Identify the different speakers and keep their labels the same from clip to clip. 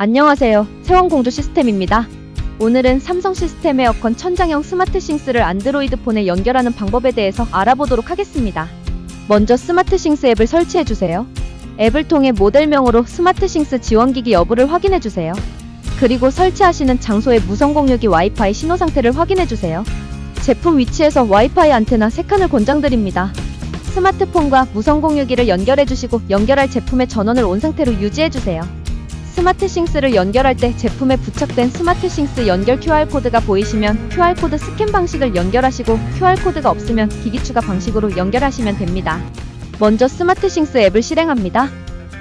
Speaker 1: 안녕하세요. 세원공조 시스템입니다. 오늘은 삼성 시스템 에어컨 천장형 스마트 싱스를 안드로이드 폰에 연결하는 방법에 대해서 알아보도록 하겠습니다. 먼저 스마트 싱스 앱을 설치해 주세요. 앱을 통해 모델명으로 스마트 싱스 지원기기 여부를 확인해 주세요. 그리고 설치하시는 장소의 무선 공유기 와이파이 신호 상태를 확인해 주세요. 제품 위치에서 와이파이 안테나 3칸을 권장드립니다. 스마트폰과 무선 공유기를 연결해 주시고 연결할 제품의 전원을 온 상태로 유지해 주세요. 스마트 싱스를 연결할 때 제품에 부착된 스마트 싱스 연결 QR코드가 보이시면 QR코드 스캔 방식을 연결하시고 QR코드가 없으면 기기 추가 방식으로 연결하시면 됩니다. 먼저 스마트 싱스 앱을 실행합니다.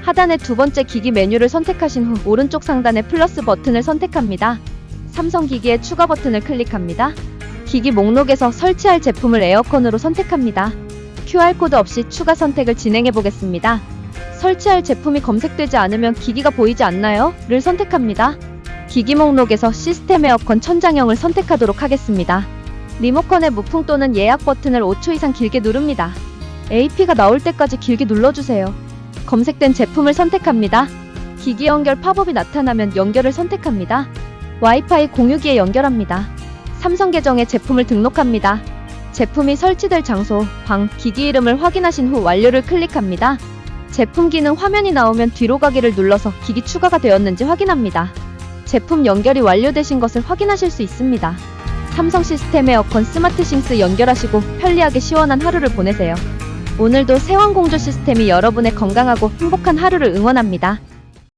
Speaker 1: 하단의 두 번째 기기 메뉴를 선택하신 후 오른쪽 상단의 플러스 버튼을 선택합니다. 삼성 기기의 추가 버튼을 클릭합니다. 기기 목록에서 설치할 제품을 에어컨으로 선택합니다. QR코드 없이 추가 선택을 진행해 보겠습니다. 설치할 제품이 검색되지 않으면 기기가 보이지 않나요? 를 선택합니다. 기기 목록에서 시스템 에어컨 천장형을 선택하도록 하겠습니다. 리모컨의 무풍 또는 예약 버튼을 5초 이상 길게 누릅니다. AP가 나올 때까지 길게 눌러주세요. 검색된 제품을 선택합니다. 기기 연결 팝업이 나타나면 연결을 선택합니다. 와이파이 공유기에 연결합니다. 삼성 계정에 제품을 등록합니다. 제품이 설치될 장소, 방, 기기 이름을 확인하신 후 완료를 클릭합니다. 제품 기능 화면이 나오면 뒤로 가기를 눌러서 기기 추가가 되었는지 확인합니다. 제품 연결이 완료되신 것을 확인하실 수 있습니다. 삼성 시스템 에어컨 스마트 싱스 연결하시고 편리하게 시원한 하루를 보내세요. 오늘도 세왕공조 시스템이 여러분의 건강하고 행복한 하루를 응원합니다.